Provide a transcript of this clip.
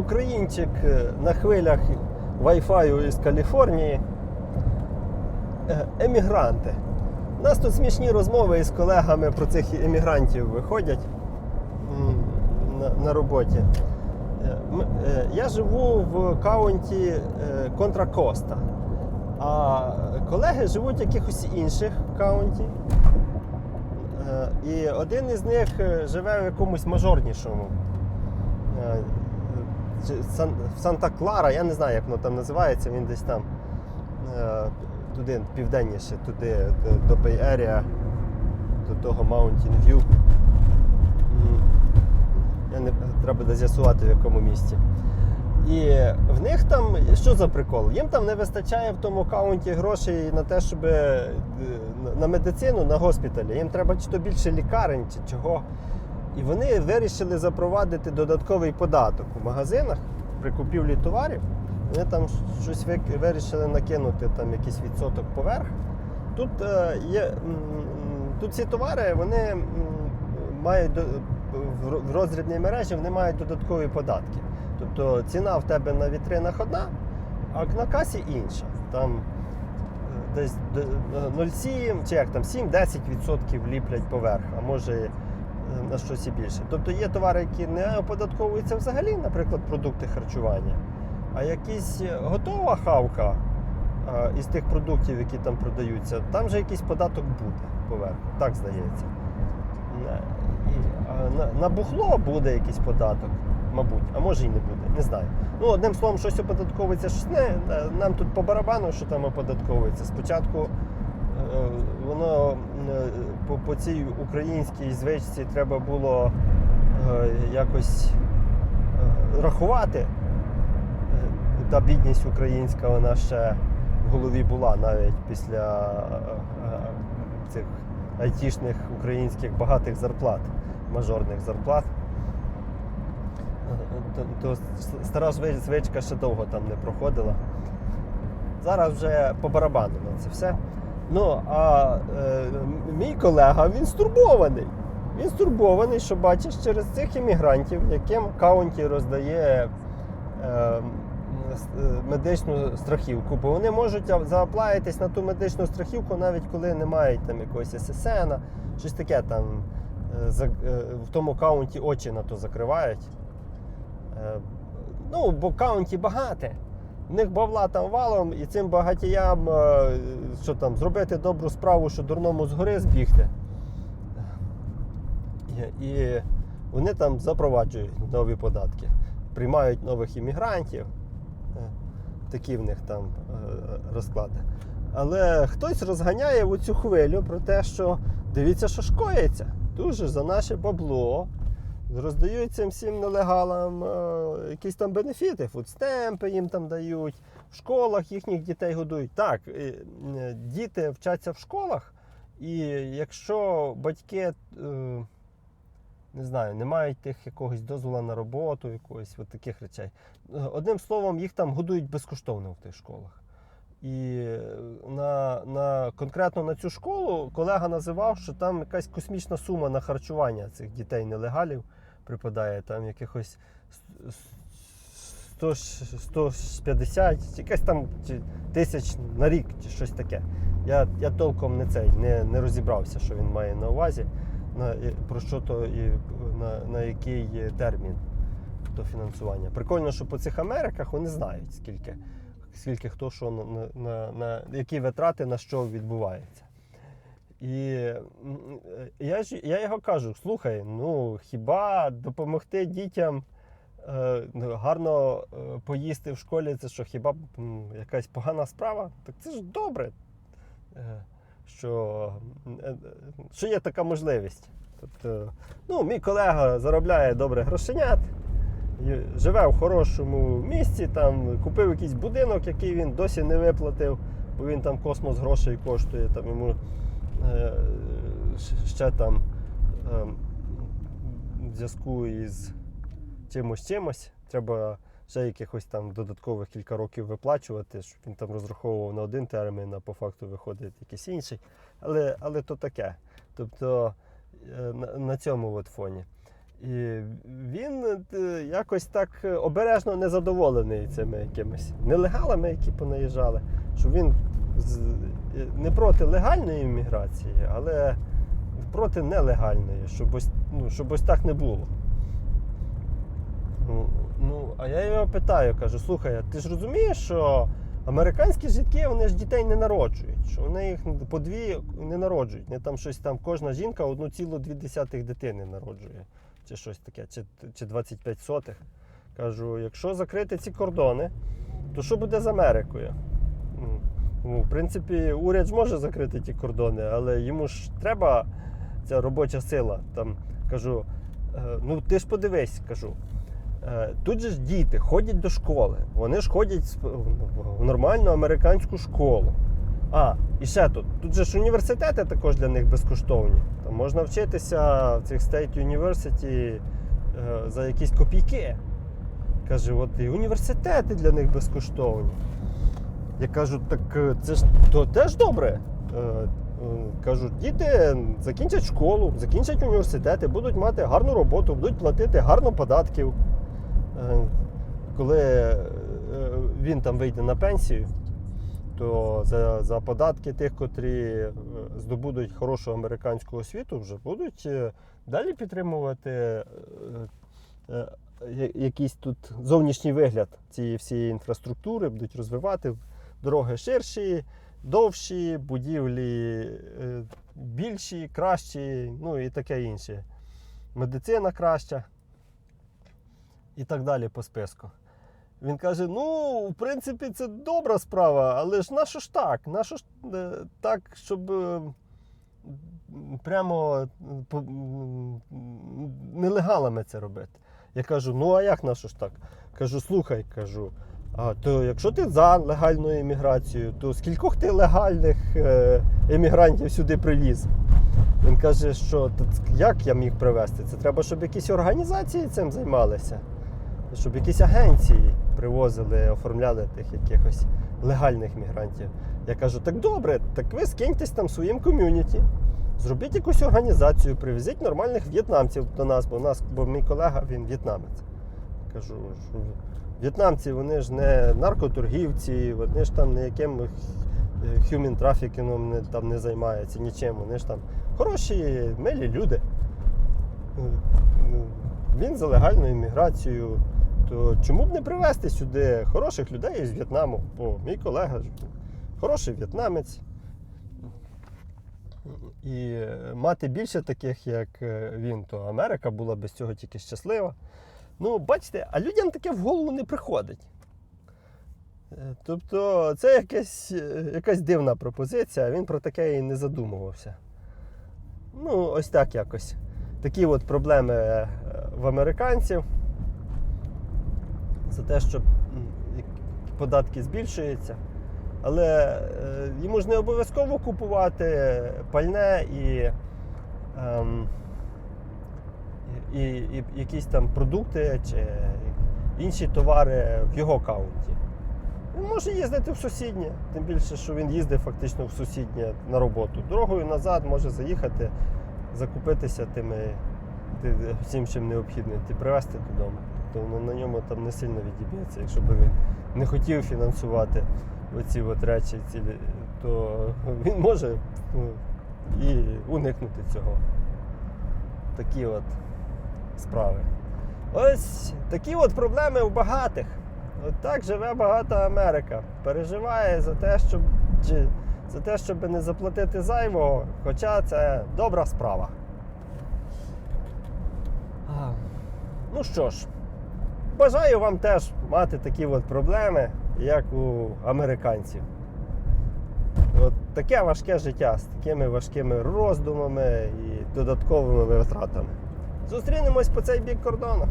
Українчик е, на хвилях Wi-Fi із Каліфорнії. Е, Емігранти. У нас тут смішні розмови із колегами про цих емігрантів виходять на, на роботі. Е, Я живу в каунті Контра Коста, а колеги живуть в якихось інших каунті. І один із них живе в якомусь мажорнішому. Санта-Клара, я не знаю, як воно там називається, він десь там е, туди південніше, туди до- Bay до того Mountain View. Я не, треба з'ясувати в якому місті. І в них там що за прикол? Їм там не вистачає в тому каунті грошей на те, щоб е, на медицину, на госпіталі. Їм треба чи то більше лікарень, чи чого. І вони вирішили запровадити додатковий податок у магазинах при купівлі товарів. Вони там щось вирішили накинути там якийсь відсоток поверх. Тут е, є тут ці товари вони мають в ро- в розрібній мережі вони мають додаткові податки. Тобто ціна в тебе на вітринах одна, а на касі інша. Там е, десь е, 0,7 чи як там 7-10% ліплять поверх, а може е, на щось і більше. Тобто є товари, які не оподатковуються взагалі, наприклад, продукти харчування, а якісь е, готова хавка е, із тих продуктів, які там продаються, там же якийсь податок буде поверху, так здається. Е, на, бухло буде якийсь податок, мабуть, а може і не буде, не знаю. Ну, одним словом, щось оподатковується, щось не. Е, Нам тут по барабану, що там оподатковується. Спочатку е, воно е, по, по цій українській звичці треба було е, якось е, рахувати. Е, Та бідність українська, вона ще в голові була навіть після е, е, цих айтішних українських багатих зарплат, мажорних зарплат. Е, То, то стара звичка ще довго там не проходила. Зараз вже по барабану на це все. Ну, а е, мій колега він стурбований. Він стурбований, що бачиш через цих іммігрантів, яким каунті роздає е, е, медичну страхівку, бо вони можуть зааплаїтись на ту медичну страхівку, навіть коли не мають там якогось ССН, щось таке там е, е, в тому каунті очі на то закривають. Е, Ну, бо каунті багате. В них бавла там валом, і цим багатіям е, що там, зробити добру справу, що дурному згори збігти. І, вони там запроваджують нові податки, приймають нових іммігрантів. Е, Такі в них там е, розклади. Але хтось розганяє в цю хвилю про те, що дивіться, що шкоїться. Дуже за наше бабло роздають цим всім нелегалам е, якісь там бенефіти, фудстемпи їм там дають, в школах їхніх дітей годують. Так, е, е, діти вчаться в школах, і якщо батьки. Е, не знаю, не мають тих якогось дозволу на роботу, якогось от таких речей. Е, Одним словом, їх там годують безкоштовно в тих школах. І е, на, на, конкретно на цю школу колега називав, що там якась космічна сума на харчування цих дітей нелегалів припадає, там якихось 100, 150, якась там тисяч на рік, чи щось таке. Я, я толком не цей не, не розібрався, що він має на увазі, на, про що то і на, на який термін то фінансування. Прикольно, що по цих Америках вони знають, скільки, скільки хто що на, на, на які витрати на що відбувається. І е, я, ж, я його кажу: слухай, ну хіба допомогти дітям е, ну, гарно е, поїсти в школі, це що хіба якась погана справа? Так це ж добре, е, що, що є така можливість. Тобто, ну, мій колега заробляє добре грошенят, живе в хорошому місці, там, купив якийсь будинок, який він досі не виплатив, бо він там космос грошей коштує, там йому ще там е, в зв'язку із чимось чимось. Треба ще якихось там додаткових кілька років виплачувати, щоб він там розраховував на один термін, а по факту виходить якийсь інший. Але, але то таке. Тобто е, на, на цьому от фоні. І він е, якось так обережно незадоволений цими якимись нелегалами, які понаїжджали. Що він е, не проти легальної імміграції, але проти нелегальної, щоб ось, ну, щоб ось так не було. Ну, Ну, а я його питаю, кажу, слухай, ти ж розумієш, що американські жінки вони ж дітей не народжують, що вони їх по дві не народжують. Не там щось там кожна жінка одну цілу дві десятих дитини народжує, чи щось таке, чи, чи 25 сотих. Кажу, якщо закрити ці кордони, то що буде з Америкою? Ну, в принципі, уряд може закрити ті кордони, але йому ж треба ця робоча сила. Там кажу, е, ну ти ж подивись, кажу. Е, Тут же ж діти ходять до школи. Вони ж ходять в нормальну американську школу. А, і ще тут. Тут же ж університети також для них безкоштовні. Там можна вчитися в цих State University е, за якісь копійки. Каже, от і університети для них безкоштовні. Я кажу, так е, це ж то теж добре. Е, Кажу, діти закінчать школу, закінчать університети, будуть мати гарну роботу, будуть платити гарно податків. Коли він там вийде на пенсію, то за, за податки тих, котрі е, здобудуть хорошу американську освіту, вже будуть е, далі підтримувати е, якийсь тут зовнішній вигляд цієї всієї інфраструктури, будуть розвивати дороги ширші, довші, будівлі більші, кращі, ну і таке інше. Медицина краща і так далі по списку. Він каже: ну, в принципі, це добра справа, але ж нащо ж так? Нащо ж е, так, щоб е, прямо нелегалами це робити? Я кажу, ну а як нащо ж так? Кажу, слухай, кажу. А то якщо ти за легальну імміграцію, то скількох ти легальних е, емігрантів сюди привіз? Він каже, що як я міг привезти? Це треба, щоб якісь організації цим займалися, щоб якісь агенції привозили, оформляли тих якихось легальних мігрантів. Я кажу, так добре, так ви скиньтесь там своїм ком'юніті, зробіть якусь організацію, привезіть нормальних в'єтнамців до нас, бо у нас, бо мій колега він в'єтнамець. Кажу, що в'єтнамці вони ж не наркоторгівці, вони ж там ніяким human трафікінгом не, там не займаються нічим. Вони ж там хороші, милі люди. Е, ну, Він за легальну імміграцію. То чому б не привезти сюди хороших людей з В'єтнаму? Бо мій колега хороший в'єтнамець. І мати більше таких, як е, він, то Америка була без цього тільки щаслива. Ну, бачите, а людям таке в голову не приходить. Е, Тобто це якась, е, якась дивна пропозиція, він про таке і не задумувався. Ну, ось так якось. Такі от проблеми в американців. За те, що податки збільшуються. Але е, йому ж не обов'язково купувати пальне і, ем, і, і, якісь там продукти чи інші товари в його каунті. Він може їздити в сусіднє, тим більше, що він їздить фактично в сусіднє на роботу. Дорогою назад може заїхати, закупитися тими ти- всім, чим необхідним, і привезти додому. То воно на ньому там не сильно відіб'ється. Якщо б він не хотів фінансувати оці от речі, ці, то він може ну, і уникнути цього. Такі от справи. Ось такі от проблеми у багатих. От так живе багата Америка. Переживає за те, щоб за те, щоб не заплатити зайвого, хоча це добра справа. Ну що ж, бажаю вам теж мати такі от проблеми, як у американців. От таке важке життя з такими важкими роздумами і додатковими витратами. Зустрінемось по цей бік кордону.